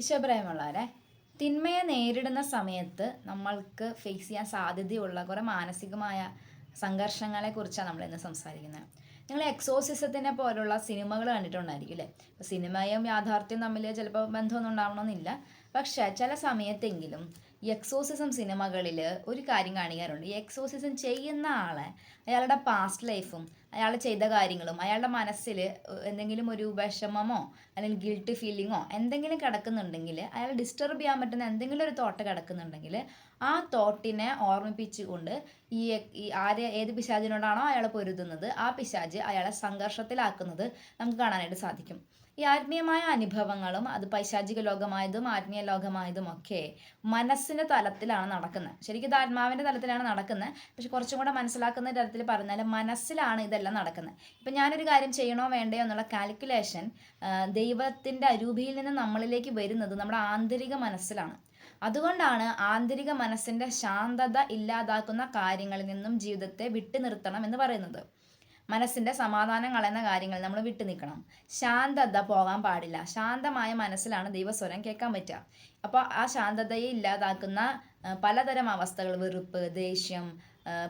ഈശോപ്രായമുള്ളവരെ തിന്മയെ നേരിടുന്ന സമയത്ത് നമ്മൾക്ക് ഫേസ് ചെയ്യാൻ സാധ്യതയുള്ള കുറേ മാനസികമായ സംഘർഷങ്ങളെ കുറിച്ചാണ് നമ്മൾ ഇന്ന് സംസാരിക്കുന്നത്. നിങ്ങൾ എക്സോസിസത്തിനെ പോലുള്ള സിനിമകൾ കണ്ടിട്ടുണ്ടായിരിക്കും അല്ലേ? സിനിമയും യാഥാർത്ഥ്യവും തമ്മിൽ ചിലപ്പോൾ ബന്ധമൊന്നും ഉണ്ടാവണമെന്നില്ല. പക്ഷേ ചില സമയത്തെങ്കിലും ഈ എക്സോസിസം സിനിമകളിൽ ഒരു കാര്യം കാണിക്കാറുണ്ട്. ഈ എക്സോസിസം ചെയ്യുന്ന ആളെ അയാളുടെ പാസ്റ്റ് ലൈഫും അയാൾ ചെയ്ത കാര്യങ്ങളും അയാളുടെ മനസ്സിൽ എന്തെങ്കിലും ഒരു വിഷമമോ അല്ലെങ്കിൽ ഗിൽട്ട് ഫീലിങ്ങോ എന്തെങ്കിലും കിടക്കുന്നുണ്ടെങ്കിൽ അയാൾ ഡിസ്റ്റർബ് ചെയ്യാൻ പറ്റുന്ന എന്തെങ്കിലും ഒരു തോട്ട് കിടക്കുന്നുണ്ടെങ്കിൽ ആ തോട്ടിനെ ഓർമ്മിപ്പിച്ചുകൊണ്ട് ഈ ആരെ ഏത് പിശാചിനോടാണോ അയാൾ പൊരുതുന്നത് ആ പിശാജ് അയാളെ സംഘർഷത്തിലാക്കുന്നത് നമുക്ക് കാണാനായിട്ട് സാധിക്കും. ഈ ആത്മീയമായ അനുഭവങ്ങളും അത് പൈശാചിക ലോകമായതും ആത്മീയ ലോകമായതും ഒക്കെ മനസ്സിന്റെ തലത്തിലാണ് നടക്കുന്നത് ശരിക്കും ഇത് ആത്മാവിന്റെ തലത്തിലാണ് നടക്കുന്നത് പക്ഷെ കുറച്ചും കൂടെ മനസ്സിലാക്കുന്ന തരത്തിൽ പറഞ്ഞാൽ മനസ്സിലാണ് ഇതെല്ലാം നടക്കുന്നത് ഇപ്പം ഞാനൊരു കാര്യം ചെയ്യണോ വേണ്ടയോ എന്നുള്ള കാൽക്കുലേഷൻ ദൈവത്തിന്റെ അരൂപിയിൽ നിന്ന് നമ്മളിലേക്ക് വരുന്നത് നമ്മുടെ ആന്തരിക മനസ്സിലാണ്. അതുകൊണ്ടാണ് ആന്തരിക മനസ്സിന്റെ ശാന്തത ഇല്ലാതാക്കുന്ന കാര്യങ്ങളിൽ നിന്നും ജീവിതത്തെ വിട്ടു നിർത്തണം എന്ന് പറയുന്നത്. മനസ്സിന്റെ സമാധാനം കളയുന്ന കാര്യങ്ങൾ നമ്മൾ വിട്ടു നിൽക്കണം. ശാന്തത പോകാൻ പാടില്ല. ശാന്തമായ മനസ്സിലാണ് ദൈവസ്വരം കേൾക്കാൻ പറ്റുക. അപ്പോൾ ആ ശാന്തതയെ ഇല്ലാതാക്കുന്ന പലതരം അവസ്ഥകൾ വെറുപ്പ് ദേഷ്യം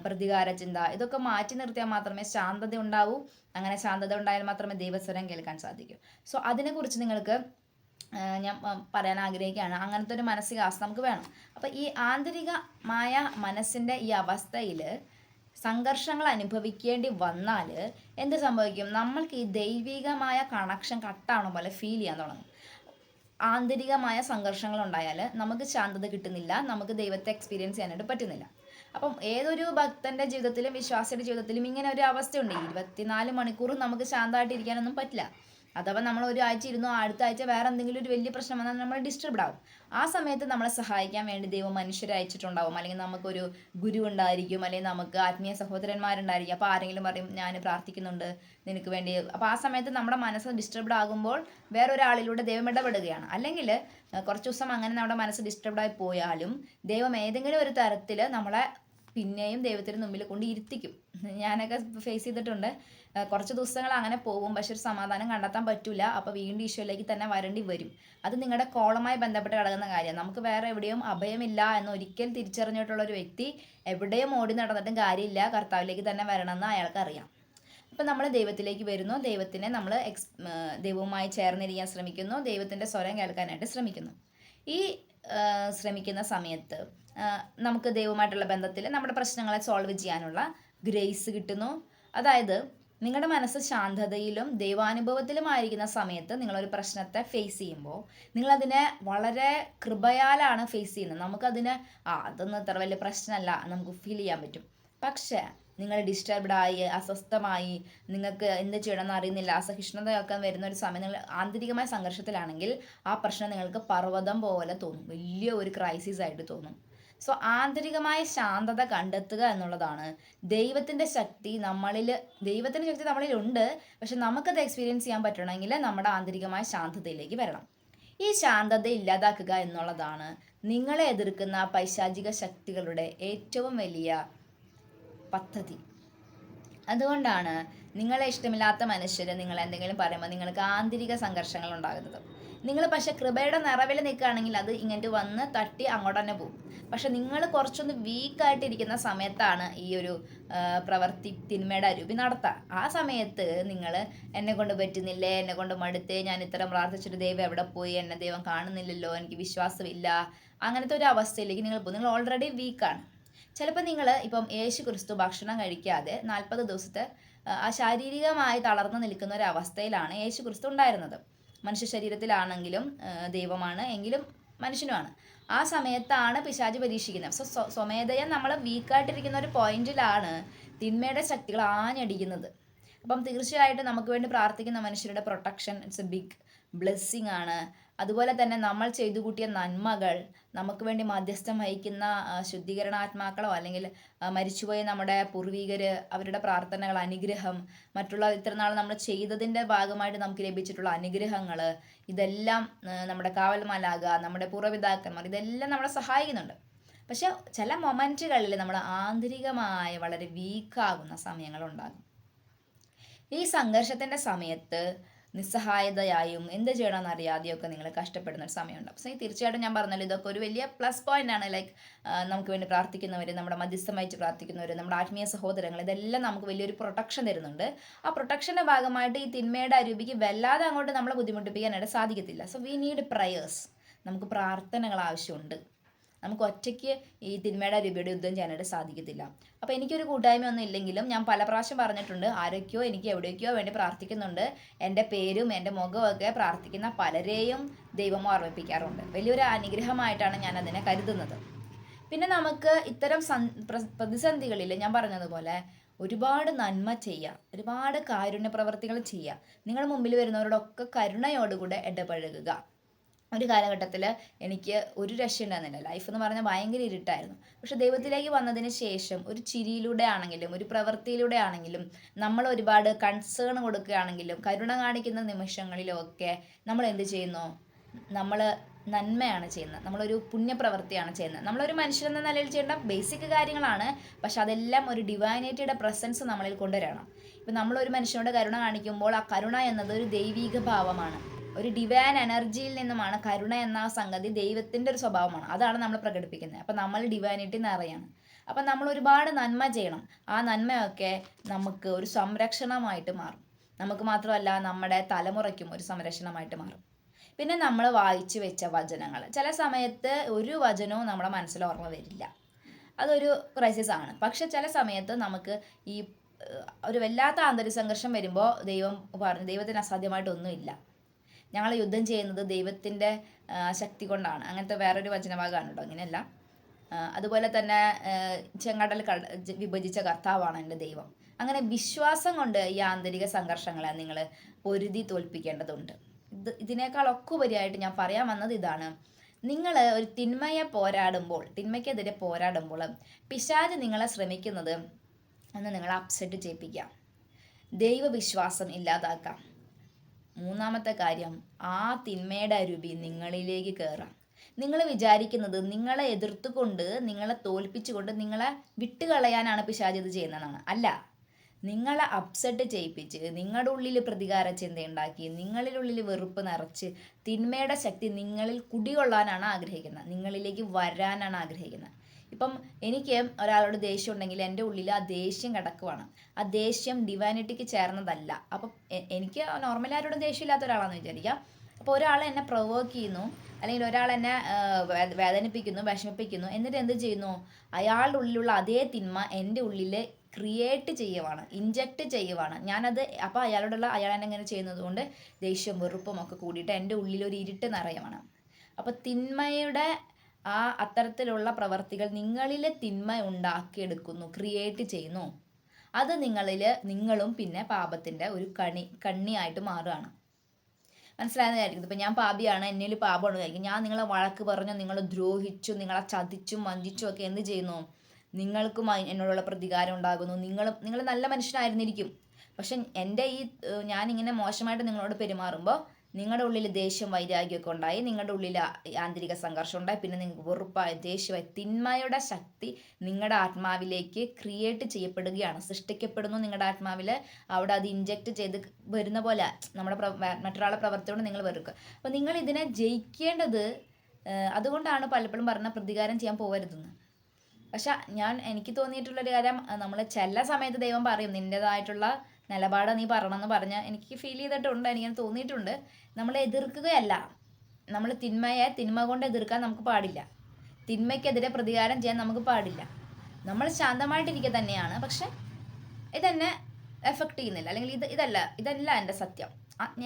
പ്രതികാര ചിന്ത ഇതൊക്കെ മാറ്റി നിർത്തിയാൽ മാത്രമേ ശാന്തത ഉണ്ടാവൂ. അങ്ങനെ ശാന്തത ഉണ്ടായാൽ മാത്രമേ ദൈവസ്വരം കേൾക്കാൻ സാധിക്കൂ. സോ അതിനെക്കുറിച്ച് നിങ്ങൾക്ക് ഞാൻ പറയാൻ ആഗ്രഹിക്കുകയാണ്. അങ്ങനത്തെ ഒരു മാനസികാവസ്ഥ നമുക്ക് വേണം. അപ്പോൾ ഈ ആന്തരികമായ മനസ്സിന്റെ ഈ അവസ്ഥയിൽ സംഘർഷങ്ങൾ അനുഭവിക്കേണ്ടി വന്നാൽ എന്ത് സംഭവിക്കും? നമ്മൾക്ക് ഈ ദൈവികമായ കണക്ഷൻ കട്ടാണോ പോലെ ഫീൽ ചെയ്യാൻ തുടങ്ങും. ആന്തരികമായ സംഘർഷങ്ങൾ ഉണ്ടായാൽ നമുക്ക് ശാന്തത കിട്ടുന്നില്ല നമുക്ക് ദൈവത്തെ എക്സ്പീരിയൻസ് ചെയ്യാനായിട്ട് പറ്റുന്നില്ല. അപ്പം ഏതൊരു ഭക്തന്റെ ജീവിതത്തിലും വിശ്വാസിയുടെ ജീവിതത്തിലും ഇങ്ങനെ ഒരു അവസ്ഥയുണ്ട്. ഇരുപത്തിനാല് മണിക്കൂറും നമുക്ക് ശാന്തമായിട്ട് ഇരിക്കാനൊന്നും പറ്റില്ല. അഥവാ നമ്മൾ ഒരു ഇരുന്നു അടുത്ത ആഴ്ച വേറെ എന്തെങ്കിലും ഒരു വലിയ പ്രശ്നം വന്നാൽ നമ്മൾ ഡിസ്റ്റർബ്ഡ് ആവും. ആ സമയത്ത് നമ്മളെ സഹായിക്കാൻ വേണ്ടി ദൈവം മനുഷ്യരെ അയച്ചിട്ടുണ്ടാവും. അല്ലെങ്കിൽ നമുക്കൊരു ഗുരു ഉണ്ടായിരിക്കും അല്ലെങ്കിൽ നമുക്ക് ആത്മീയ സഹോദരന്മാരുണ്ടായിരിക്കും. അപ്പോൾ ആരെങ്കിലും പറയും ഞാൻ പ്രാർത്ഥിക്കുന്നുണ്ട് നിനക്ക് വേണ്ടി. അപ്പോൾ ആ സമയത്ത് നമ്മുടെ മനസ്സ് ഡിസ്റ്റർബ്ഡ് ആകുമ്പോൾ വേറൊരാളിലൂടെ ദൈവം ഇടപെടുകയാണ്. അല്ലെങ്കിൽ കുറച്ച് ദിവസം അങ്ങനെ നമ്മുടെ മനസ്സ് ഡിസ്റ്റർബ്ഡ് ആയി പോയാലും ദൈവം ഏതെങ്കിലും ഒരു തരത്തിൽ നമ്മളെ പിന്നെയും ദൈവത്തിന് മുമ്പിൽ കൊണ്ട് ഇരുത്തിക്കും ഞാനൊക്കെ ഫേസ് ചെയ്തിട്ടുണ്ട്. കുറച്ച് ദിവസങ്ങൾ അങ്ങനെ പോകും. പക്ഷെ ഒരു സമാധാനം കണ്ടെത്താൻ പറ്റില്ല അപ്പോൾ വീണ്ടും ഈശോയിലേക്ക് തന്നെ വരേണ്ടി വരും. അത് നിങ്ങളുടെ കോളമായി ബന്ധപ്പെട്ട് കിടക്കുന്ന കാര്യമാണ് നമുക്ക് വേറെ എവിടെയും അഭയമില്ല എന്ന് ഒരിക്കൽ തിരിച്ചറിഞ്ഞിട്ടുള്ള ഒരു വ്യക്തി എവിടെയും ഓടി നടന്നിട്ടും കാര്യമില്ല. കർത്താവിലേക്ക് തന്നെ വരണമെന്ന് അയാൾക്ക് അറിയാം അപ്പം നമ്മൾ ദൈവത്തിലേക്ക് വരുന്നു. ദൈവത്തിനെ നമ്മൾ എക്സ് ദൈവവുമായി ചേർന്നിരിക്കാൻ ശ്രമിക്കുന്നു. ദൈവത്തിന്റെ സ്വരം കേൾക്കാനായിട്ട് ശ്രമിക്കുന്നു. ഈ ശ്രമിക്കുന്ന സമയത്ത് നമുക്ക് ദൈവമായിട്ടുള്ള ബന്ധത്തിൽ നമ്മുടെ പ്രശ്നങ്ങളെ സോൾവ് ചെയ്യാനുള്ള ഗ്രേസ് കിട്ടുന്നു. അതായത് നിങ്ങളുടെ മനസ്സ് ശാന്തതയിലും ദൈവാനുഭവത്തിലുമായിരിക്കുന്ന സമയത്ത് നിങ്ങളൊരു പ്രശ്നത്തെ ഫേസ് ചെയ്യുമ്പോൾ നിങ്ങളതിനെ വളരെ കൃപയാലാണ് ഫേസ് ചെയ്യുന്നത്. നമുക്കതിനെ ആ അതൊന്നും ഇത്ര വലിയ പ്രശ്നമല്ല നമുക്ക് ഫീൽ ചെയ്യാൻ പറ്റും. പക്ഷേ നിങ്ങൾ ഡിസ്റ്റർബ്ഡ് ആയി അസ്വസ്ഥമായി നിങ്ങൾക്ക് എന്ത് ചെയ്യണമെന്ന് അറിയുന്നില്ല അസഹിഷ്ണുതയൊക്കെ വരുന്ന ഒരു സമയം നിങ്ങൾ ആന്തരികമായ സംഘർഷത്തിലാണെങ്കിൽ ആ പ്രശ്നം നിങ്ങൾക്ക് പർവതം പോലെ തോന്നും. വലിയ ഒരു ക്രൈസിസ് ആയിട്ട് തോന്നും. സോ ആന്തരികമായ ശാന്തത കണ്ടെത്തുക എന്നുള്ളതാണ്. ദൈവത്തിന്റെ ശക്തി നമ്മളിൽ ദൈവത്തിന്റെ ശക്തി നമ്മളിൽ ഉണ്ട്. പക്ഷെ നമുക്കത് എക്സ്പീരിയൻസ് ചെയ്യാൻ പറ്റണമെങ്കിൽ നമ്മുടെ ആന്തരികമായ ശാന്തതയിലേക്ക് വരണം. ഈ ശാന്തത ഇല്ലാതാക്കുക എന്നുള്ളതാണ് നിങ്ങളെ എതിർക്കുന്ന പൈശാചിക ശക്തികളുടെ ഏറ്റവും വലിയ പദ്ധതി. അതുകൊണ്ടാണ് നിങ്ങളെ ഇഷ്ടമില്ലാത്ത മനുഷ്യർ നിങ്ങൾ എന്തെങ്കിലും പറയുമ്പോൾ നിങ്ങൾക്ക് ആന്തരിക സംഘർഷങ്ങൾ ഉണ്ടാകുന്നത്. നിങ്ങൾ പക്ഷെ കൃപയുടെ നിറവിൽ നിൽക്കുകയാണെങ്കിൽ അത് ഇങ്ങോട്ട് വന്ന് തട്ടി അങ്ങോട്ട് തന്നെ പോകും. പക്ഷെ നിങ്ങൾ കുറച്ചൊന്ന് വീക്കായിട്ടിരിക്കുന്ന സമയത്താണ് ഈ ഒരു പ്രവർത്തി തിന്മയുടെ അരൂപി നടത്തുക ആ സമയത്ത് നിങ്ങൾ എന്നെ കൊണ്ട് പറ്റുന്നില്ലേ? എന്നെ കൊണ്ട് മടുത്തേ? ഞാൻ ഇത്തരം പ്രാർത്ഥിച്ചിട്ട് ദൈവം എവിടെ പോയി? എന്നെ ദൈവം കാണുന്നില്ലല്ലോ? എനിക്ക് വിശ്വാസമില്ല. അങ്ങനത്തെ ഒരു അവസ്ഥയിലേക്ക് നിങ്ങൾ പോകും. നിങ്ങൾ ഓൾറെഡി വീക്കാണ് ചിലപ്പോൾ നിങ്ങൾ ഇപ്പം യേശു ക്രിസ്തു ഭക്ഷണം കഴിക്കാതെ നാൽപ്പത് ദിവസത്തെ ആ ശാരീരികമായി തളർന്നു നിൽക്കുന്ന ഒരു അവസ്ഥയിലാണ് യേശു ക്രിസ്തു ഉണ്ടായിരുന്നത്. മനുഷ്യ ശരീരത്തിലാണെങ്കിലും ദൈവമാണ് എങ്കിലും മനുഷ്യനുമാണ്. ആ സമയത്താണ് പിശാച് പരീക്ഷിക്കുന്നത്. സോ സ്വമേധയം നമ്മൾ വീക്കായിട്ടിരിക്കുന്ന ഒരു പോയിന്റിലാണ് തിന്മയുടെ ശക്തികൾ ആഞ്ഞടിക്കുന്നത്. അപ്പം തീർച്ചയായിട്ടും നമുക്ക് വേണ്ടി പ്രാർത്ഥിക്കുന്ന മനുഷ്യരുടെ protection it's a big blessing ആണ്. അതുപോലെ തന്നെ നമ്മൾ ചെയ്തു കൂട്ടിയ നന്മകൾ നമുക്ക് വേണ്ടി മധ്യസ്ഥം വഹിക്കുന്ന ശുദ്ധീകരണാത്മാക്കളോ അല്ലെങ്കിൽ മരിച്ചുപോയ നമ്മുടെ പൂർവികർ അവരുടെ പ്രാർത്ഥനകൾ അനുഗ്രഹം മറ്റുള്ള ഇത്രനാൾ നമ്മൾ ചെയ്തതിന്റെ ഭാഗമായിട്ട് നമുക്ക് ലഭിച്ചിട്ടുള്ള അനുഗ്രഹങ്ങൾ ഇതെല്ലാം നമ്മുടെ കാവൽമാലാകുക നമ്മുടെ പൂർവപിതാക്കന്മാർ ഇതെല്ലാം നമ്മളെ സഹായിക്കുന്നുണ്ട്. പക്ഷെ ചില മൊമെന്റുകളിൽ നമ്മൾ ആന്തരികമായി വളരെ വീക്കാകുന്ന സമയങ്ങളുണ്ടാകും. ഈ സംഘർഷത്തിന്റെ സമയത്ത് നിസ്സഹായതയായും എന്ത് ചെയ്യണമെന്ന് അറിയാതെയൊക്കെ നിങ്ങൾ കഷ്ടപ്പെടുന്ന ഒരു സമയമുണ്ടാവും. സോ തീർച്ചയായിട്ടും ഞാൻ പറഞ്ഞല്ലോ ഇതൊക്കെ ഒരു വലിയ പ്ലസ് പോയിന്റ് ആണ്. ലൈക്ക് നമുക്ക് വേണ്ടി പ്രാർത്ഥിക്കുന്നവർ നമ്മുടെ മധ്യസ്ഥമായിട്ട് പ്രാർത്ഥിക്കുന്നവർ നമ്മുടെ ആത്മീയ സഹോദരങ്ങൾ ഇതെല്ലാം നമുക്ക് വലിയൊരു പ്രൊട്ടക്ഷൻ തരുന്നുണ്ട്. ആ പ്രൊട്ടക്ഷന്റെ ഭാഗമായിട്ട് ഈ തിന്മയുടെ അരൂപിക്ക് വല്ലാതെ അങ്ങോട്ട് നമ്മളെ ബുദ്ധിമുട്ടിപ്പിക്കാനായിട്ട് സാധിക്കത്തില്ല. സോ വി നീഡ് പ്രയേഴ്സ് നമുക്ക് പ്രാർത്ഥനകൾ ആവശ്യമുണ്ട്. നമുക്ക് ഒറ്റയ്ക്ക് ഈ തിന്മയുടെ രൂപയുടെ യുദ്ധം ചെയ്യാനായിട്ട് സാധിക്കത്തില്ല. അപ്പോൾ എനിക്കൊരു കൂട്ടായ്മ ഒന്നും ഇല്ലെങ്കിലും ഞാൻ പല പ്രാവശ്യം പറഞ്ഞിട്ടുണ്ട് ആരൊക്കെയോ എനിക്ക് എവിടേക്കോ വേണ്ടി പ്രാർത്ഥിക്കുന്നുണ്ട്. എന്റെ പേരും എന്റെ മുഖമൊക്കെ പ്രാർത്ഥിക്കുന്ന പലരെയും ദൈവം ഓർമ്മിപ്പിക്കാറുണ്ട്. വലിയൊരു അനുഗ്രഹമായിട്ടാണ് ഞാൻ അതിനെ കരുതുന്നത്. പിന്നെ നമുക്ക് ഇത്തരം പ്രതിസന്ധികളിൽ ഞാൻ പറഞ്ഞതുപോലെ ഒരുപാട് നന്മ ചെയ്യുക ഒരുപാട് കാരുണ്യ പ്രവർത്തികൾ ചെയ്യുക. നിങ്ങളുടെ മുമ്പിൽ വരുന്നവരോടൊക്കെ കരുണയോടുകൂടെ ഇടപഴകുക. ഒരു കാലഘട്ടത്തിൽ എനിക്ക് ഒരു രക്ഷ ഉണ്ടായിരുന്നില്ല. ലൈഫ് എന്ന് പറഞ്ഞാൽ ഭയങ്കര ഇരുട്ടായിരുന്നു. പക്ഷെ ദൈവത്തിലേക്ക് വന്നതിന് ശേഷം ഒരു ചിരിയിലൂടെ ആണെങ്കിലും ഒരു പ്രവൃത്തിയിലൂടെ ആണെങ്കിലും നമ്മൾ ഒരുപാട് കൺസേൺ കൊടുക്കുകയാണെങ്കിലും കരുണ കാണിക്കുന്ന നിമിഷങ്ങളിലൊക്കെ നമ്മൾ എന്ത് ചെയ്യുന്നു? നമ്മൾ നന്മയാണ് ചെയ്യുന്നത്. നമ്മളൊരു പുണ്യപ്രവൃത്തിയാണ് ചെയ്യുന്നത്. നമ്മളൊരു മനുഷ്യനെന്ന നിലയിൽ ചെയ്യേണ്ട ബേസിക് കാര്യങ്ങളാണ്. പക്ഷെ അതെല്ലാം ഒരു ഡിവൈനേറ്റിയുടെ പ്രസൻസ് നമ്മളിൽ കൊണ്ടുവരണം. ഇപ്പം നമ്മളൊരു മനുഷ്യനോട് കരുണ കാണിക്കുമ്പോൾ ആ കരുണ എന്നത് ഒരു ദൈവീക ഭാവമാണ്. ഒരു ഡിവൈൻ എനർജിയിൽ നിന്നുമാണ് കരുണ എന്ന സംഗതി ദൈവത്തിന്റെ ഒരു സ്വഭാവമാണ്. അതാണ് നമ്മൾ പ്രകടിപ്പിക്കുന്നത്. അപ്പം നമ്മൾ ഡിവൈനിറ്റി നിറയാണ് അപ്പം നമ്മൾ ഒരുപാട് നന്മ ചെയ്യണം. ആ നന്മയൊക്കെ നമുക്ക് ഒരു സംരക്ഷണമായിട്ട് മാറും. നമുക്ക് മാത്രമല്ല നമ്മുടെ തലമുറയ്ക്കും ഒരു സംരക്ഷണമായിട്ട് മാറും. പിന്നെ നമ്മൾ വായിച്ചു വെച്ച വചനങ്ങൾ. ചില സമയത്ത് ഒരു വചനവും നമ്മുടെ മനസ്സിൽ ഓർമ്മ വരില്ല. അതൊരു ക്രൈസിസ് ആണ്. പക്ഷെ ചില സമയത്ത് നമുക്ക് ഈ ഒരു വല്ലാത്ത ആന്തരിക സംഘർഷം വരുമ്പോൾ ദൈവം പറഞ്ഞു ദൈവത്തിന് അസാധ്യമായിട്ടൊന്നുമില്ല. ഞങ്ങൾ യുദ്ധം ചെയ്യുന്നത് ദൈവത്തിന്റെ ശക്തി കൊണ്ടാണ്. അങ്ങനത്തെ വേറൊരു വചനഭാഗമാണ് കേട്ടോ അങ്ങനെയല്ല അതുപോലെ തന്നെ ചെങ്കടൽ വിഭജിച്ച കർത്താവാണ് എന്റെ ദൈവം. അങ്ങനെ വിശ്വാസം കൊണ്ട് ഈ ആന്തരിക സംഘർഷങ്ങളെ നിങ്ങൾ പൊരുതി തോൽപ്പിക്കേണ്ടതുണ്ട്. ഇത് ഇതിനേക്കാളൊക്കെ ഉപരിയായിട്ട് ഞാൻ പറയാൻ വന്നത് ഇതാണ്. നിങ്ങൾ ഒരു തിന്മയെ പോരാടുമ്പോൾ തിന്മയ്ക്കെതിരെ പോരാടുമ്പോൾ പിശാജ് നിങ്ങളെ ശ്രമിക്കുന്നത് എന്ന് നിങ്ങളെ അപ്സെറ്റ് ചെയ്യിപ്പിക്കാം. ദൈവവിശ്വാസം ഇല്ലാതാക്കാം. മൂന്നാമത്തെ കാര്യം ആ തിന്മയുടെ അരുവി നിങ്ങളിലേക്ക് കയറാം നിങ്ങൾ വിചാരിക്കുന്നത് നിങ്ങളെ എതിർത്തുകൊണ്ട് നിങ്ങളെ തോൽപ്പിച്ചുകൊണ്ട് നിങ്ങളെ വിട്ടുകളയാനാണ് പിശാച് ഇത് ചെയ്യുന്നതാണ് അല്ല നിങ്ങളെ അപ്സെറ്റ് ചെയ്യിപ്പിച്ച് നിങ്ങളുടെ ഉള്ളിൽ പ്രതികാര ചിന്ത ഉണ്ടാക്കി നിങ്ങളിലുള്ളിൽ വെറുപ്പ് നിറച്ച് തിന്മയുടെ ശക്തി നിങ്ങളിൽ കുടികൊള്ളാനാണ് ആഗ്രഹിക്കുന്നത്. നിങ്ങളിലേക്ക് വരാനാണ് ആഗ്രഹിക്കുന്നത്. ഇപ്പം എനിക്ക് ഒരാളോട് ദേഷ്യം ഉണ്ടെങ്കിൽ എന്റെ ഉള്ളിൽ ആ ദേഷ്യം കിടക്കുവാണ്. ആ ദേഷ്യം ഡിവൈനിറ്റിക്ക് ചേർന്നതല്ല. അപ്പം എനിക്ക് നോർമൽ ആരോടും ദേഷ്യമില്ലാത്ത ഒരാളാണെന്ന് വിചാരിക്കാം. അപ്പോൾ ഒരാൾ എന്നെ പ്രൊവോക്ക് ചെയ്യുന്നു അല്ലെങ്കിൽ ഒരാൾ എന്നെ വേദനിപ്പിക്കുന്നു വിഷമിപ്പിക്കുന്നു എന്നിട്ട് എന്ത് ചെയ്യുന്നു? അയാളുടെ ഉള്ളിലുള്ള അതേ തിന്മ എന്റെ ഉള്ളിൽ ക്രിയേറ്റ് ചെയ്യുവാണ് ഇഞ്ചക്ട് ചെയ്യുവാണ്. ഞാനത് അപ്പോൾ അയാളോടുള്ള അയാൾ എന്നെ ഇങ്ങനെ ചെയ്യുന്നത് കൊണ്ട് ദേഷ്യം വെറുപ്പും ഒക്കെ കൂടിയിട്ട് എന്റെ ഉള്ളിൽ ഒരു ഇരുട്ട് നിറയുവാണ്. അപ്പോൾ തിന്മയുടെ ആ അത്തരത്തിലുള്ള പ്രവർത്തികൾ നിങ്ങളിലെ തിന്മ ഉണ്ടാക്കിയെടുക്കുന്നു ക്രിയേറ്റ് ചെയ്യുന്നു. അത് നിങ്ങളിൽ നിങ്ങളും പിന്നെ പാപത്തിന്റെ ഒരു കണി കണ്ണിയായിട്ട് മാറുകയാണ്. മനസ്സിലായെന്ന് വിചാരിക്കുന്നത് ഇപ്പം ഞാൻ പാപിയാണ് എന്നിൽ പാപമാണ് കഴിക്കും ഞാൻ നിങ്ങളെ വഴക്ക് പറഞ്ഞു നിങ്ങളെ ദ്രോഹിച്ചു നിങ്ങളെ ചതിച്ചും വഞ്ചിച്ചും ഒക്കെ എന്ത് ചെയ്യുന്നു? നിങ്ങൾക്കും എന്നോടുള്ള പ്രതികാരം ഉണ്ടാകുന്നു. നിങ്ങളും നിങ്ങൾ നല്ല മനുഷ്യനായിരുന്നിരിക്കും. പക്ഷെ എന്റെ ഈ ഞാനിങ്ങനെ മോശമായിട്ട് നിങ്ങളോട് പെരുമാറുമ്പോൾ നിങ്ങളുടെ ഉള്ളിൽ ദേഷ്യം വൈരാഗ്യമൊക്കെ ഉണ്ടായി. നിങ്ങളുടെ ഉള്ളിൽ ആന്തരിക സംഘർഷം ഉണ്ടായി. പിന്നെ നിങ്ങൾക്ക് വെറുപ്പായ ദേഷ്യമായി തിന്മയുടെ ശക്തി നിങ്ങളുടെ ആത്മാവിലേക്ക് ക്രിയേറ്റ് ചെയ്യപ്പെടുകയാണ് സൃഷ്ടിക്കപ്പെടുന്നു നിങ്ങളുടെ ആത്മാവിൽ അവിടെ അത് ഇൻജെക്ട് ചെയ്ത് വരുന്ന പോലെ നമ്മുടെ മറ്റൊരാളെ പ്രവർത്തിയോട് നിങ്ങൾ വെറുക്കുക അപ്പോൾ നിങ്ങൾ ഇതിനെ ജയിക്കേണ്ടത് അതുകൊണ്ടാണ് പലപ്പോഴും പറഞ്ഞ പ്രതികാരം ചെയ്യാൻ പോകരുതെന്ന് പക്ഷെ ഞാൻ എനിക്ക് തോന്നിയിട്ടുള്ളൊരു കാര്യം നമ്മൾ ചില സമയത്ത് ദൈവം പറയും നിന്റെതായിട്ടുള്ള നിലപാട് നീ പറയണമെന്ന് പറഞ്ഞ് എനിക്ക് ഫീൽ ചെയ്തിട്ടുണ്ട് എനിക്കങ്ങനെ തോന്നിയിട്ടുണ്ട്. നമ്മൾ എതിർക്കുകയല്ല. നമ്മൾ തിന്മയെ തിന്മ കൊണ്ട് എതിർക്കാൻ നമുക്ക് പാടില്ല. തിന്മയ്ക്കെതിരെ പ്രതികാരം ചെയ്യാൻ നമുക്ക് പാടില്ല. നമ്മൾ ശാന്തമായിട്ടിരിക്കുക തന്നെയാണ് പക്ഷെ ഇതെന്നെ എഫക്റ്റ് ചെയ്യുന്നില്ല. അല്ലെങ്കിൽ ഇത് ഇതല്ല ഇതല്ല എന്റെ സത്യം.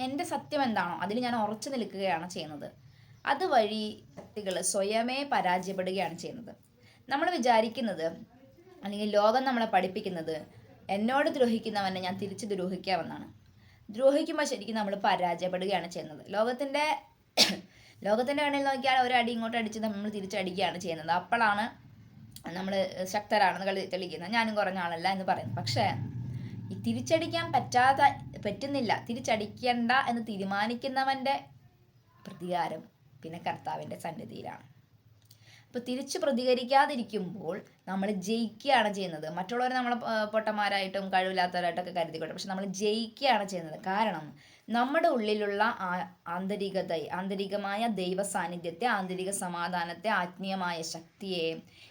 എന്റെ സത്യം എന്താണോ അതിൽ ഞാൻ ഉറച്ചു നിൽക്കുകയാണ് ചെയ്യുന്നത്. അതുവഴി വ്യക്തികൾ സ്വയമേ പരാജയപ്പെടുകയാണ് ചെയ്യുന്നത്. നമ്മൾ വിചാരിക്കുന്നത് അല്ലെങ്കിൽ ലോകം നമ്മളെ പഠിപ്പിക്കുന്നത് എന്നോട് ദ്രോഹിക്കുന്നവനെ ഞാൻ തിരിച്ച് ദ്രോഹിക്കാമെന്നാണ്. ദ്രോഹിക്കുമ്പോൾ ശരിക്കും നമ്മൾ പരാജയപ്പെടുകയാണ് ചെയ്യുന്നത്. ലോകത്തിന്റെ ലോകത്തിന്റെ കണ്ണിൽ നോക്കിയാൽ ഒരടി ഇങ്ങോട്ട് അടിച്ച് നമ്മൾ തിരിച്ചടിക്കുകയാണ് ചെയ്യുന്നത്. അപ്പോഴാണ് നമ്മൾ ശക്തരാണെന്ന് കളി തെളിയിക്കുന്നത്. ഞാനും കുറഞ്ഞ ആളല്ല എന്ന് പറയുന്നത്. പക്ഷേ ഈ തിരിച്ചടിക്കാൻ പറ്റാത്ത പറ്റുന്നില്ല. തിരിച്ചടിക്കണ്ട എന്ന് തീരുമാനിക്കുന്നവന്റെ പ്രതികാരം പിന്നെ കർത്താവിന്റെ സന്നിധിയിലാണ്. ഇപ്പോൾ തിരിച്ച് പ്രതികരിക്കാതിരിക്കുമ്പോൾ നമ്മൾ ജയിക്കുകയാണ് ചെയ്യുന്നത്. മറ്റുള്ളവർ നമ്മളെ പൊട്ടന്മാരായിട്ടും കഴിവില്ലാത്തവരായിട്ടൊക്കെ കരുതിക്കോട്ടെ. പക്ഷെ നമ്മൾ ജയിക്കുകയാണ് ചെയ്യുന്നത്. കാരണം നമ്മുടെ ഉള്ളിലുള്ള ആന്തരികത ആന്തരികമായ ദൈവ സാന്നിധ്യത്തെ ആന്തരിക സമാധാനത്തെ ആത്മീയമായ ശക്തിയെ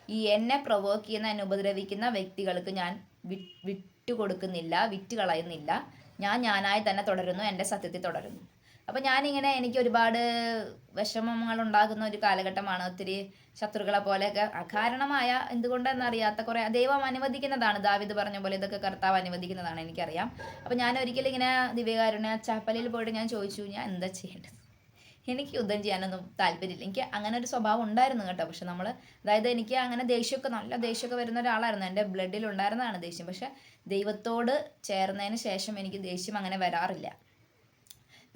ഈ എന്നെ പ്രൊവോക്ക് ചെയ്യുന്ന എന്നെ ഉപദ്രവിക്കുന്ന വ്യക്തികൾക്ക് ഞാൻ വിട്ടുകൊടുക്കുന്നില്ല വിറ്റ് കളയുന്നില്ല ഞാൻ ഞാനായി തന്നെ തുടരുന്നു എന്റെ സത്യത്തിൽ തുടരുന്നു. അപ്പോൾ ഞാനിങ്ങനെ എനിക്ക് ഒരുപാട് വിഷമങ്ങൾ ഉണ്ടാകുന്ന ഒരു കാലഘട്ടമാണ് ഒത്തിരി ശത്രുക്കളെ പോലെയൊക്കെ. അകാരണമായ എന്തുകൊണ്ടെന്നറിയാത്ത കുറേ ദൈവം അനുവദിക്കുന്നതാണ്. ദാവിദ് പറഞ്ഞ പോലെ ഇതൊക്കെ കർത്താവ് അനുവദിക്കുന്നതാണ് എനിക്കറിയാം. അപ്പോൾ ഞാൻ ഒരിക്കലും ഇങ്ങനെ ദിവ്യകാരുണ്യ ചാപ്പലിൽ പോയിട്ട് ഞാൻ ചോദിച്ചു ഞാൻ എന്താ ചെയ്യേണ്ടത്? എനിക്ക് യുദ്ധം ചെയ്യാനൊന്നും താല്പര്യമില്ല. എനിക്ക് അങ്ങനെ ഒരു സ്വഭാവം ഉണ്ടായിരുന്നു കേട്ടോ. പക്ഷെ നമ്മൾ അതായത് എനിക്ക് അങ്ങനെ ദേഷ്യമൊക്കെ നല്ല ദേഷ്യമൊക്കെ വരുന്ന ഒരാളായിരുന്നു. എന്റെ ബ്ലഡിൽ ഉണ്ടായിരുന്നതാണ് ദേഷ്യം. പക്ഷെ ദൈവത്തോട് ചേർന്നതിന് ശേഷം എനിക്ക് ദേഷ്യം അങ്ങനെ വരാറില്ല.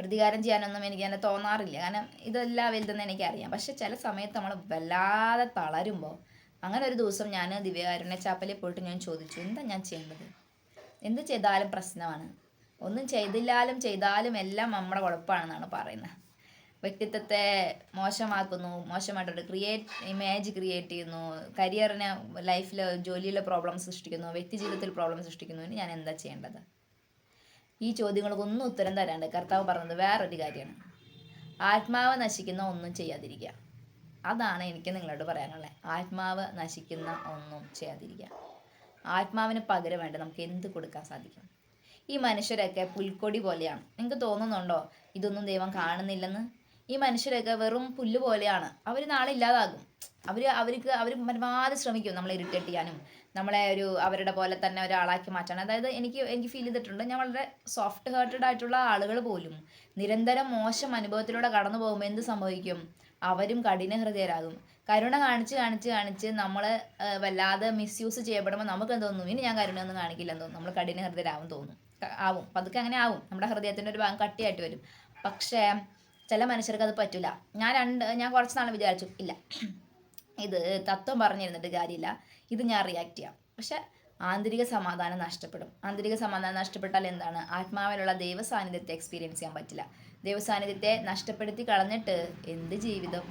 പ്രതികാരം ചെയ്യാനൊന്നും എനിക്ക് അങ്ങനെ തോന്നാറില്ല. കാരണം ഇതെല്ലാം വലുതെന്ന് എനിക്കറിയാം. പക്ഷെ ചില സമയത്ത് നമ്മൾ വല്ലാതെ തളരുമ്പോൾ അങ്ങനെ ഒരു ദിവസം ഞാൻ ദിവ്യകാരുണ്യ ചാപ്പലിൽ പോയിട്ട് ഞാൻ ചോദിച്ചു എന്താ ഞാൻ ചെയ്യേണ്ടത് എന്ത് ചെയ്താലും പ്രശ്നമാണ്. ഒന്നും ചെയ്തില്ലാലും ചെയ്താലും എല്ലാം നമ്മുടെ കുഴപ്പമാണെന്നാണ് പറയുന്നത്. വ്യക്തിത്വത്തെ മോശമാക്കുന്നു മോശമായിട്ടൊരു ക്രിയേറ്റ് ഇമേജ് ക്രിയേറ്റ് ചെയ്യുന്നു. കരിയറിനെ ലൈഫിൽ ജോലിയിലെ പ്രോബ്ലം സൃഷ്ടിക്കുന്നു. വ്യക്തി ജീവിതത്തിൽ പ്രോബ്ലം സൃഷ്ടിക്കുന്നു. ഞാൻ എന്താ ചെയ്യേണ്ടത്? ഈ ചോദ്യങ്ങൾക്കൊന്നും ഉത്തരം തരാണ്ട്. കർത്താവ് പറഞ്ഞത് വേറൊരു കാര്യമാണ്. ആത്മാവ് നശിക്കുന്ന ഒന്നും ചെയ്യാതിരിക്കുക. അതാണ് എനിക്ക് നിങ്ങളോട് പറയാനുള്ളത് ആത്മാവ് നശിക്കുന്ന ഒന്നും ചെയ്യാതിരിക്കുക. ആത്മാവിന് പകരം വേണ്ട നമുക്ക് എന്ത് കൊടുക്കാൻ സാധിക്കും? ഈ മനുഷ്യരൊക്കെ പുൽക്കൊടി പോലെയാണ്. നിങ്ങൾക്ക് തോന്നുന്നുണ്ടോ? ഇതൊന്നും ദൈവം കാണുന്നില്ലെന്ന്? ഈ മനുഷ്യരൊക്കെ വെറും പുല്ല് പോലെയാണ്. അവർ നാളെ ഇല്ലാതാകും. അവർ അവർക്ക് അവർ പരമാവധി ശ്രമിക്കും നമ്മളെ ഇറിറ്റേറ്റ് ചെയ്യാനും നമ്മളെ ഒരു അവരുടെ പോലെ തന്നെ ഒരാളാക്കി മാറ്റാൻ അതായത് എനിക്ക് എനിക്ക് ഫീൽ ചെയ്തിട്ടുണ്ട് ഞാൻ വളരെ സോഫ്റ്റ് ഹേർട്ടഡ് ആയിട്ടുള്ള ആളുകൾ പോലും നിരന്തരം മോശം അനുഭവത്തിലൂടെ കടന്നു പോകുമ്പോൾ എന്ത് സംഭവിക്കും? അവരും കഠിന ഹൃദയരാകും. കരുണ കാണിച്ച് കാണിച്ച് കാണിച്ച് നമ്മൾ വല്ലാതെ മിസ്യൂസ് ചെയ്യപ്പെടുമ്പോൾ നമുക്ക് എന്ത് തോന്നും? ഇനി ഞാൻ കരുണയൊന്നും കാണിക്കില്ലെന്ന് തോന്നും. നമ്മൾ കഠിന ഹൃദയരാകും തോന്നും. ആവും. പതുക്കെ അങ്ങനെ ആവും. നമ്മുടെ ഹൃദയത്തിന്റെ ഒരു ഭാഗം കട്ടിയായിട്ട് വരും. പക്ഷേ ചില മനുഷ്യർക്ക് അത് പറ്റില്ല ഞാൻ രണ്ട് ഞാൻ കുറച്ച് നാൾ വിചാരിച്ചു ഇല്ല. ഇത് തത്വം പറഞ്ഞിരുന്നിട്ട് കാര്യമില്ല. ഇത് ഞാൻ റിയാക്ട് ചെയ്യാം. പക്ഷെ ആന്തരിക സമാധാനം നഷ്ടപ്പെടും. ആന്തരിക സമാധാനം നഷ്ടപ്പെട്ടാൽ എന്താണ്? ആത്മാവിലുള്ള ദൈവസാന്നിധ്യത്തെ എക്സ്പീരിയൻസ് ചെയ്യാൻ പറ്റില്ല. ദൈവസാന്നിധ്യത്തെ നഷ്ടപ്പെടുത്തി കളഞ്ഞിട്ട് എന്ത് ജീവിതം?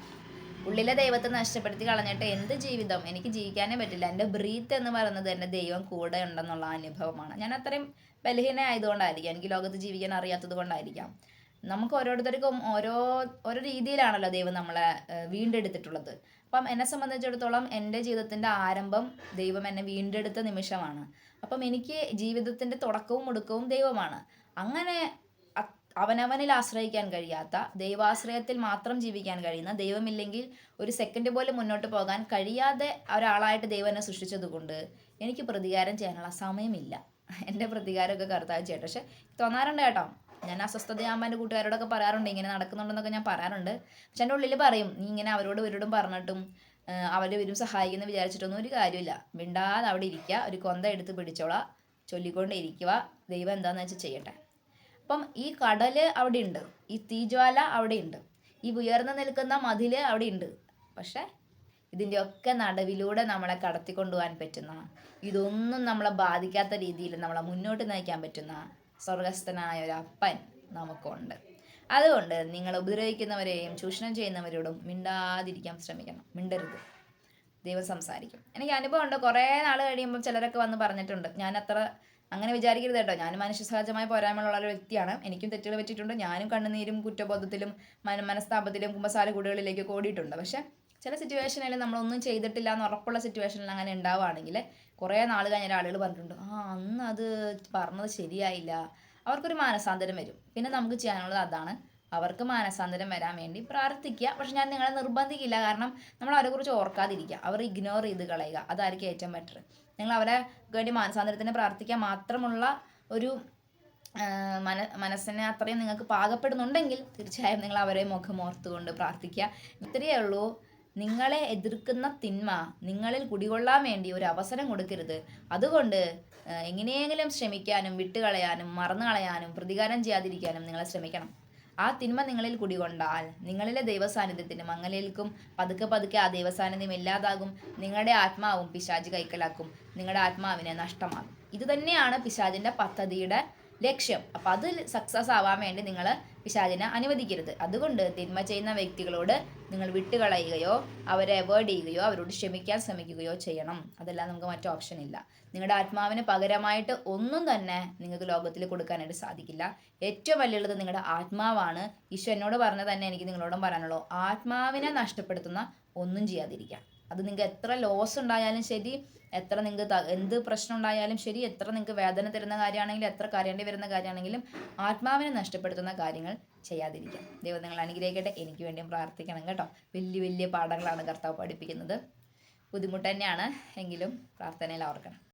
ഉള്ളിലെ ദൈവത്തെ നഷ്ടപ്പെടുത്തി കളഞ്ഞിട്ട് എന്ത് ജീവിതം? എനിക്ക് ജീവിക്കാനേ പറ്റില്ല. എന്റെ ബ്രീത്ത് എന്ന് പറയുന്നത് എന്റെ ദൈവം കൂടെ ഉണ്ടെന്നുള്ള അനുഭവമാണ്. ഞാൻ അത്രയും ബലഹീന ആയതുകൊണ്ടായിരിക്കാം എനിക്ക് ലോകത്ത് ജീവിക്കാൻ അറിയാത്തത് കൊണ്ടായിരിക്കാം. നമുക്ക് ഓരോരുത്തർക്കും ഓരോ ഓരോ രീതിയിലാണല്ലോ ദൈവം നമ്മളെ വീണ്ടെടുത്തിട്ടുള്ളത്. അപ്പം എന്നെ സംബന്ധിച്ചിടത്തോളം എന്റെ ജീവിതത്തിന്റെ ആരംഭം ദൈവം എന്നെ വീണ്ടെടുത്ത നിമിഷമാണ്. അപ്പം എനിക്ക് ജീവിതത്തിന്റെ തുടക്കവും ഒടുക്കവും ദൈവമാണ്. അങ്ങനെ അവനവനിൽ ആശ്രയിക്കാൻ കഴിയാത്ത ദൈവാശ്രയത്തിൽ മാത്രം ജീവിക്കാൻ കഴിയുന്ന ദൈവമില്ലെങ്കിൽ ഒരു സെക്കൻഡ് പോലും മുന്നോട്ട് പോകാൻ കഴിയാതെ ഒരാളായിട്ട് ദൈവം എന്നെ സൃഷ്ടിച്ചത് എനിക്ക് പ്രതികാരം ചെയ്യാനുള്ള സമയമില്ല. എന്റെ പ്രതികാരമൊക്കെ കർത്താവ് ചെയ്യട്ടെ. പക്ഷെ തോന്നാറുണ്ട് കേട്ടോ. ഞാൻ അസ്വസ്ഥതയാകുമ്പോൾ എന്റെ കൂട്ടുകാരോടൊക്കെ പറയാറുണ്ട് ഇങ്ങനെ നടക്കുന്നുണ്ടെന്നൊക്കെ ഞാൻ പറയാറുണ്ട്. പക്ഷെ എന്റെ ഉള്ളിൽ പറയും നീ ഇങ്ങനെ അവരോട് ഇവരോടും പറഞ്ഞിട്ടും അവർ വരും സഹായിക്കുന്നു വിചാരിച്ചിട്ടൊന്നും ഒരു കാര്യമില്ല മിണ്ടാതെ അവിടെ ഇരിക്കുക ഒരു കൊന്ത എടുത്ത് പിടിച്ചോളാം ചൊല്ലിക്കൊണ്ട് ഇരിക്കുക ദൈവം എന്താണെന്ന് വെച്ചാൽ ചെയ്യട്ടെ. അപ്പം ഈ കടൽ അവിടെ ഉണ്ട് ഈ തീജ്വാല അവിടെ ഉണ്ട് ഈ ഉയർന്നു നിൽക്കുന്ന മതിൽ അവിടെ ഉണ്ട്. പക്ഷേ ഇതിന്റെ ഒക്കെ നടുവിലൂടെ നമ്മളെ കടത്തിക്കൊണ്ടുപോകാൻ പറ്റുന്ന ഇതൊന്നും നമ്മളെ ബാധിക്കാത്ത രീതിയിൽ നമ്മളെ മുന്നോട്ട് നയിക്കാൻ പറ്റുന്ന സ്വർഗസ്ഥനായ ഒരു അപ്പൻ നമുക്കുണ്ട്. അതുകൊണ്ട് നിങ്ങൾ ഉപദ്രവിക്കുന്നവരെയും ചൂഷണം ചെയ്യുന്നവരോടും മിണ്ടാതിരിക്കാൻ ശ്രമിക്കണം. മിണ്ടരുത്. ദൈവം സംസാരിക്കും. എനിക്ക് അനുഭവമുണ്ട് കുറേ നാൾ കഴിയുമ്പോൾ ചിലരൊക്കെ വന്ന് പറഞ്ഞിട്ടുണ്ട്. ഞാൻ അത്ര അങ്ങനെ വിചാരിക്കരുത് കേട്ടോ. ഞാൻ മനുഷ്യ സഹജമായ പോരായ്മയുള്ള ഒരു വ്യക്തിയാണ്. എനിക്കും തെറ്റുകൾ പറ്റിയിട്ടുണ്ട്. ഞാനും കണ്ണുനീരും കുറ്റബോധത്തിലും മന മനസ്താപത്തിലും കുമ്പസാര കൂടുകളിലേക്ക് ഓടിയിട്ടുണ്ട്. പക്ഷേ ചില സിറ്റുവേഷനിൽ നമ്മളൊന്നും ചെയ്തിട്ടില്ല എന്ന് ഉറപ്പുള്ള സിറ്റുവേഷനിൽ അങ്ങനെ ഉണ്ടാവുകയാണെങ്കിൽ കുറേ നാൾ കഴിഞ്ഞാൽ ആളുകൾ പറഞ്ഞിട്ടുണ്ട് ആ അന്ന് അത് പറഞ്ഞത് ശരിയായില്ല. അവർക്കൊരു മാനസാന്തരം വരും. പിന്നെ നമുക്ക് ചെയ്യാനുള്ളത് അതാണ് അവർക്ക് മാനസാന്തരം വരാൻ വേണ്ടി പ്രാർത്ഥിക്കുക. പക്ഷെ ഞാൻ നിങ്ങളെ നിർബന്ധിക്കില്ല കാരണം നമ്മൾ അവരെ കുറിച്ച് ഓർക്കാതിരിക്കുക. അവർ ഇഗ്നോർ ചെയ്ത് കളയുക. അതായിരിക്കും ഏറ്റവും ബെറ്റർ നിങ്ങൾ അവരെ വേണ്ടി മാനസാന്തരത്തിന് പ്രാർത്ഥിക്കുക മാത്രമുള്ള ഒരു മന മനസ്സിനെ അത്രയും നിങ്ങൾക്ക് പാകപ്പെടുന്നുണ്ടെങ്കിൽ തീർച്ചയായും നിങ്ങൾ അവരെ മുഖം ഓർത്തുകൊണ്ട് പ്രാർത്ഥിക്കുക. ഇത്രയേ ഉള്ളൂ. നിങ്ങളെ എതിർക്കുന്ന തിന്മ നിങ്ങളിൽ കുടികൊള്ളാൻ വേണ്ടി ഒരു അവസരം കൊടുക്കരുത്. അതുകൊണ്ട് എങ്ങനെയെങ്കിലും ശ്രമിക്കാനും വിട്ടുകളയാനും മറന്നു കളയാനും പ്രതികാരം ചെയ്യാതിരിക്കാനും നിങ്ങൾ ശ്രമിക്കണം. ആ തിന്മ നിങ്ങളിൽ കുടികൊണ്ടാൽ നിങ്ങളിലെ ദൈവസാന്നിധ്യത്തിന് മങ്ങലേൽക്കും പതുക്കെ പതുക്കെ ആ ദൈവസാന്നിധ്യം ഇല്ലാതാകും. നിങ്ങളുടെ ആത്മാവും പിശാജ് കൈക്കലാക്കും. നിങ്ങളുടെ ആത്മാവിനെ നഷ്ടമാകും. ഇത് തന്നെയാണ് പദ്ധതിയുടെ ലക്ഷ്യം. അപ്പം അത് സക്സസ് ആവാൻ വേണ്ടി നിങ്ങൾ പിശാചിനെ അനുവദിക്കരുത്. അതുകൊണ്ട് തിന്മ ചെയ്യുന്ന വ്യക്തികളോട് നിങ്ങൾ വിട്ടുകളയുകയോ അവരെ അവോയ്ഡ് ചെയ്യുകയോ അവരോട് ക്ഷമിക്കാൻ ശ്രമിക്കുകയോ ചെയ്യണം. അതല്ല നമുക്ക് മറ്റു ഓപ്ഷൻ ഇല്ല. നിങ്ങളുടെ ആത്മാവിന് പകരമായിട്ട് ഒന്നും തന്നെ നിങ്ങൾക്ക് ലോകത്തിൽ കൊടുക്കാനായിട്ട് സാധിക്കില്ല. ഏറ്റവും വലിയുള്ളത് നിങ്ങളുടെ ആത്മാവാണ്. ഈശോ എന്നോട് പറഞ്ഞ തന്നെ എനിക്ക് നിങ്ങളോടും പറയാനുള്ളൂ. ആത്മാവിനെ നഷ്ടപ്പെടുത്തുന്ന ഒന്നും ചെയ്യാതിരിക്കാം അത് നിങ്ങൾക്ക് എത്ര ലോസ് ഉണ്ടായാലും ശരി എത്ര നിങ്ങൾക്ക് എന്ത് പ്രശ്നം ഉണ്ടായാലും ശരി എത്ര നിങ്ങൾക്ക് വേദന തരുന്ന കാര്യമാണെങ്കിലും എത്ര കരയേണ്ടി വരുന്ന കാര്യമാണെങ്കിലും ആത്മാവിനെ നഷ്ടപ്പെടുത്തുന്ന കാര്യങ്ങൾ ചെയ്യാതിരിക്കാം. ദൈവം നിങ്ങൾ അനുഗ്രഹിക്കട്ടെ. എനിക്ക് വേണ്ടിയും പ്രാർത്ഥിക്കണം കേട്ടോ. വലിയ വലിയ പാഠങ്ങളാണ് കർത്താവ് പഠിപ്പിക്കുന്നത്. ബുദ്ധിമുട്ട് തന്നെയാണ് എങ്കിലും പ്രാർത്ഥനയിൽ ഓർക്കണം